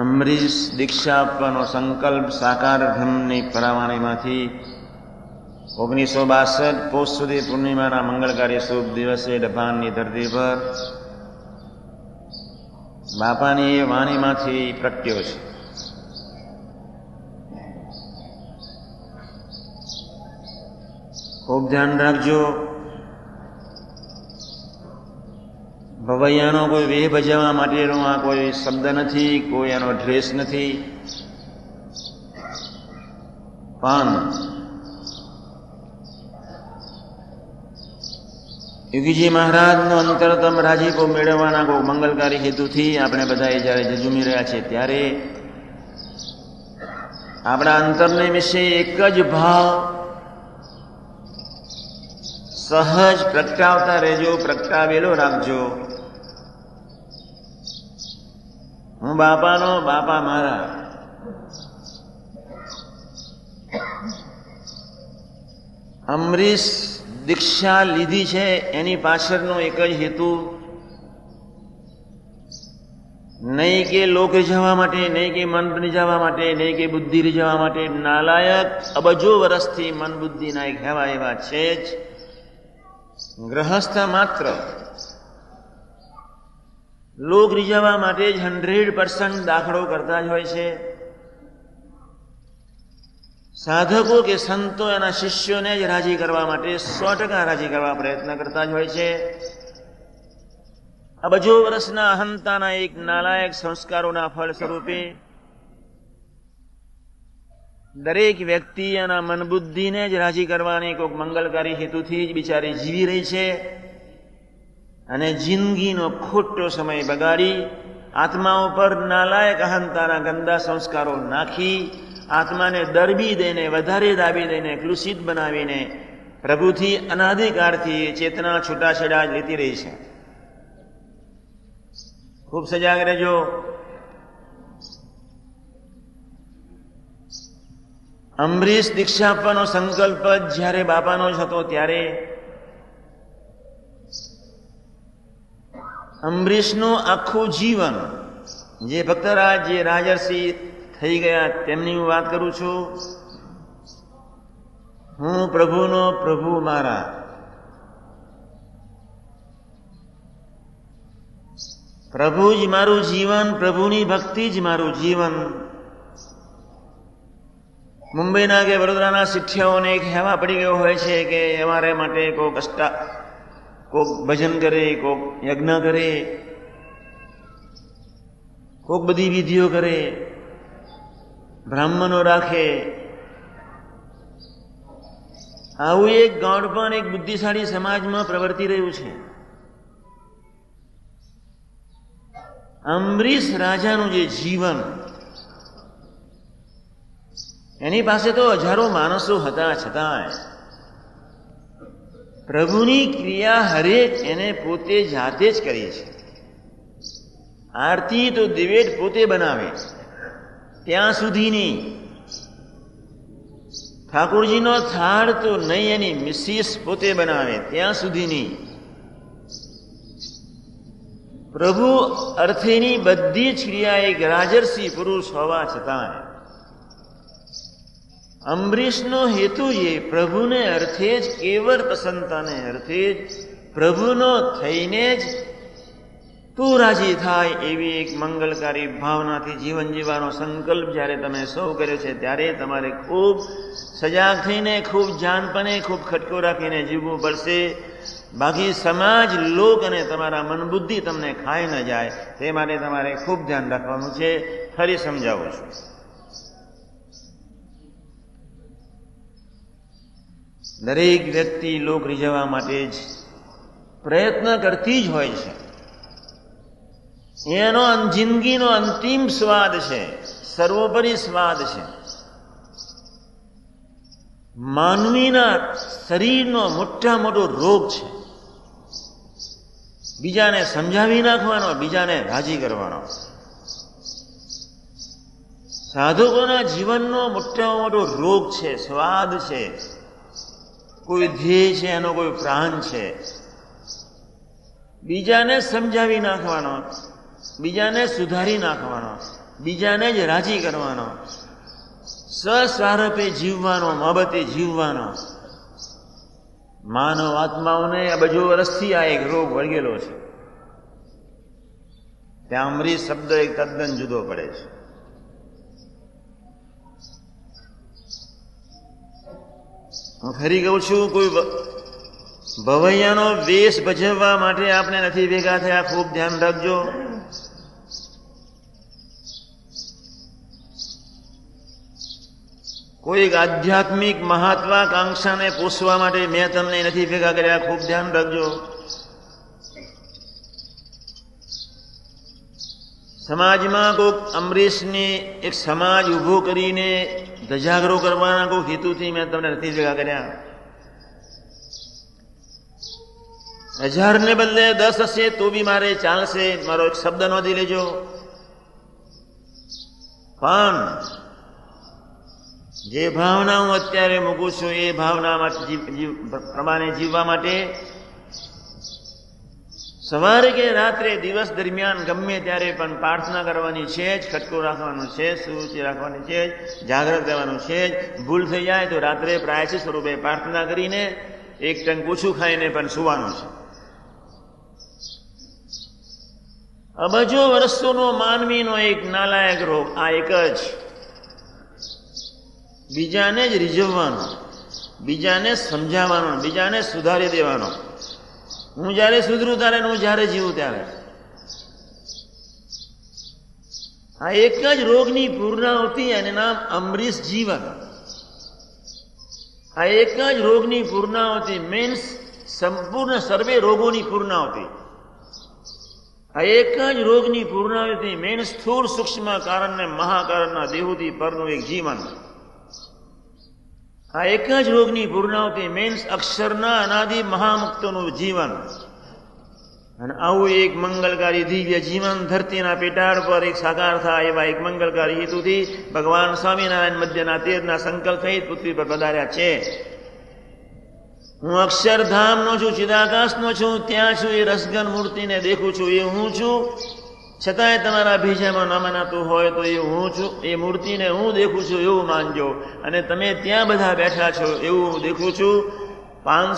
અમરીશ દીક્ષા આપવાનો સંકલ્પ સાકાર ધર્મની પરાવાણીમાંથી ઓગણીસો બાસઠ પોષ સુધી પૂર્ણિમાના મંગળકારી શુભ દિવસે ડભાનની ધરતી પર બાપાની એ વાણીમાંથી પ્રગટ્યો છે. ખૂબ ધ્યાન રાખજો. ભવૈયાનો કોઈ વેહ ભજવવા માટેનો આ કોઈ શબ્દ નથી, કોઈ એનો ડ્રેસ નથી. પણ યોગીજી મહારાજનો અંતરતમ રાજીપો મેળવવાના કોઈ મંગલકારી હેતુથી આપણે બધા જ્યારે જજુમી રહ્યા છીએ ત્યારે આપણા અંતરને વિશે એક જ ભાવ સહજ પ્રગટાવતા રહેજો, પ્રગટાવેલો રાખજો. હું બાપાનો બાપા મારા. અમરીશ દીક્ષા લીધી છે, એની પાછળનો એક જ હેતુ. નહીં કે લોક રીઝવવા માટે, નહીં કે મન રીઝવવા માટે, નહીં કે બુદ્ધિ રીઝવવા માટે, નાલાયક અબજો વર્ષથી મન બુદ્ધિના હેવા એવા છે જ. ગ્રહસ્થ માત્ર લોક રીઝવવા માટે જ હંડ્રેડ પર્સન્ટ દાખલો કરતા જ હોય છે. સાધકો કે સંતો એના શિષ્યોને જ રાજી કરવા માટે સો ટકા રાજી કરવા પ્રયત્ન કરતા જ હોય છે. આ બજો વર્ષના અહંતાના એક નાલાયક સંસ્કારોના ફળ સ્વરૂપે દરેક વ્યક્તિ એના મનબુદ્ધિને જ રાજી કરવાની કોઈક મંગલકારી હેતુથી જ બિચારી જીવી રહી છે. અને જિંદગીનો ખોટો સમય બગાડી આત્મા ઉપર નાલાયક અહંતાના ગંદા સંસ્કારો નાખી, આત્માને દરબી દઈને, વધારે દાબી દઈને, કલુષિત બનાવીને, પ્રભુથી અનાધિકારથી ચેતના છૂટાછેડા લેતી રહી છે. ખૂબ સજાગ રહેજો. અમરીશ દીક્ષા આપવાનો સંકલ્પ જ્યારે બાપાનો જ હતો ત્યારે અમરીશનું આખું જીવન, જે ભક્તરાજ, જે રાજર્ષિ થઈ ગયા, તેમની હું વાત કરું છું. હું પ્રભુનો પ્રભુ મારા. પ્રભુ જ મારું જીવન, પ્રભુની ભક્તિ જ મારું જીવન. મુંબઈના કે વડોદરાના શિષ્યાઓને એક હેવા પડી ગયો હોય છે કે અમારે માટે કોઈ અષ્ટા કોક ભજન કરે, કોક યજ્ઞ કરે, કોક બધી વિધિઓ કરે, બ્રાહ્મણો રાખે. આવું એક ગૌણ પણ એક બુદ્ધિશાળી સમાજમાં પ્રવર્તી રહ્યું છે. અમરીશ રાજાનું જે જીવન, એની પાસે તો હજારો માણસો હતા છતાં પ્રભુની ક્રિયા હરેક એને પોતે જાતે જ કરી છે. આરતી તો દિવેટ પોતે બનાવે. ત્યાં સુધીની ઠાકોરજીનો થાળ તો નહીં એની મિસિસ પોતે બનાવે, ત્યાં સુધીની પ્રભુ અર્થેની બધી જ ક્રિયા એક રાજર્ષિ પુરુષ હોવા છતાં અમરીશનો હેતુ એ પ્રભુને અર્થે જ કેવળ પ્રસન્નતાને અર્થે જ પ્રભુનો થઈને જ તું રાજી થાય એવી એક મંગલકારી ભાવનાથી જીવન જીવવાનો સંકલ્પ જ્યારે તમે સૌ કર્યો છે, ત્યારે તમારે ખૂબ સજાગ થઈને, ખૂબ જાનપણે, ખૂબ ખટકો રાખીને જીવવું પડશે. બાકી સમાજ, લોક અને તમારા મનબુદ્ધિ તમને ખાઈ ન જાય, તે માટે તમારે ખૂબ ધ્યાન રાખવાનું છે. ફરી સમજાવું છું. દરેક વ્યક્તિ લોક રીઝવવા માટે જ પ્રયત્ન કરતી જ હોય છે. એનો જિંદગીનો અંતિમ સ્વાદ છે, સર્વોપરી સ્વાદ છે. માનવીના શરીરનો મોટા મોટો રોગ છે. બીજાને સમજાવી નાખવાનો, બીજાને રાજી કરવાનો. સાધકોના જીવનનો મોટામાં મોટો રોગ છે, સ્વાદ છે. કોઈ ધ્યેય છે, એનો કોઈ પ્રાણ છે. બીજાને સમજાવી નાખવાનો, બીજાને સુધારી નાખવાનો, બીજાને જ રાજી કરવાનો. સસ્વારપે જીવવાનો મબતે જીવવાનો. માનવ આત્માઓને બજો વર્ષથી આ એક રોગ વળગેલો છે. ત્યાં અમરી શબ્દ એક તદ્દન જુદો પડે છે. ફરી કહું છું કોઈ ભવૈયાનો વેશ ભજવવા માટે આપણે નથી ભેગા થયા? ખૂબ ધ્યાન રાખજો. કોઈક આધ્યાત્મિક મહાત્વાકાંક્ષાને પોષવા માટે મેં તમને નથી ભેગા કર્યા? ખૂબ ધ્યાન રાખજો. સમાજમાં કોઈક અમરીશની એક સમાજ ઊભો કરીને ધજાગરો કરવાના કોઈ હેતુથી મેં તમને નથી ભેગા કર્યા. હજારને બદલે દસ હશે તો બી મારે ચાલશે. મારો એક શબ્દ નોંધી લેજો. પણ જે ભાવના હું અત્યારે મૂકું છું એ ભાવના માટે પ્રમાણે જીવવા માટે સવારે કે રાત્રે દિવસ દરમિયાન ગમે ત્યારે પણ પ્રાર્થના કરવાની છે જ, ખટકો રાખવાનું છે સુરુચિ રાખવાની છે જ જાગ્રત રહેવાનું છે જ. ભૂલ થઈ જાય તો રાત્રે પ્રાયશ્ચિત સ્વરૂપે પ્રાર્થના કરીને એક ટંક ઓછું ખાઈને પણ સુવાનું છે. અબજો વર્ષોનો માનવીનો એક નાલાયક રોગ, આ એક જ. બીજાને જ રીઝવવાનો, બીજાને સમજાવવાનો, બીજાને સુધારી દેવાનો. હું જ્યારે સુધરું ત્યારે હું જ્યારે જીવું ત્યારે. આ એક જ રોગની પૂર્ણાવતી એને નામ અમરીશ જીવન. આ એક જ રોગની પૂર્ણાવતી મીન્સ સંપૂર્ણ સર્વે રોગોની પૂર્ણાવતી આ એક જ રોગની પૂર્ણાવતી મેન સ્થૂળ સૂક્ષ્મ કારણને મહાકારણના દેહુથી પરનું એક જીવન. આ એક જ રોગની પૂર્ણાવતી મેન્સ અક્ષરના અનાદિ મહામુક્તનું જીવન. અને આવું એક મંગલકારી દિવ્ય જીવન ધરતીના પેટાળ પર એક સાકાર થાય એવા એક મંગલકારી હેતુથી ભગવાન સ્વામિનારાયણ મધ્યના તેરના સંકલ્પ સહિત પૃથ્વી પર પધાર્યા છે. હું અક્ષરધામનો છું, ચિદાકાશનો છું, ત્યાં છું એ રસગન મૂર્તિને દેખું છું, એ હું છું. છતાંય તમારા ભીજામાં ન હોય તો એ હું છું, એ મૂર્તિને હું દેખું છું એવું માનજો. અને તમે ત્યાં બધા બેઠા છો એવું હું દેખું છું. પાંચ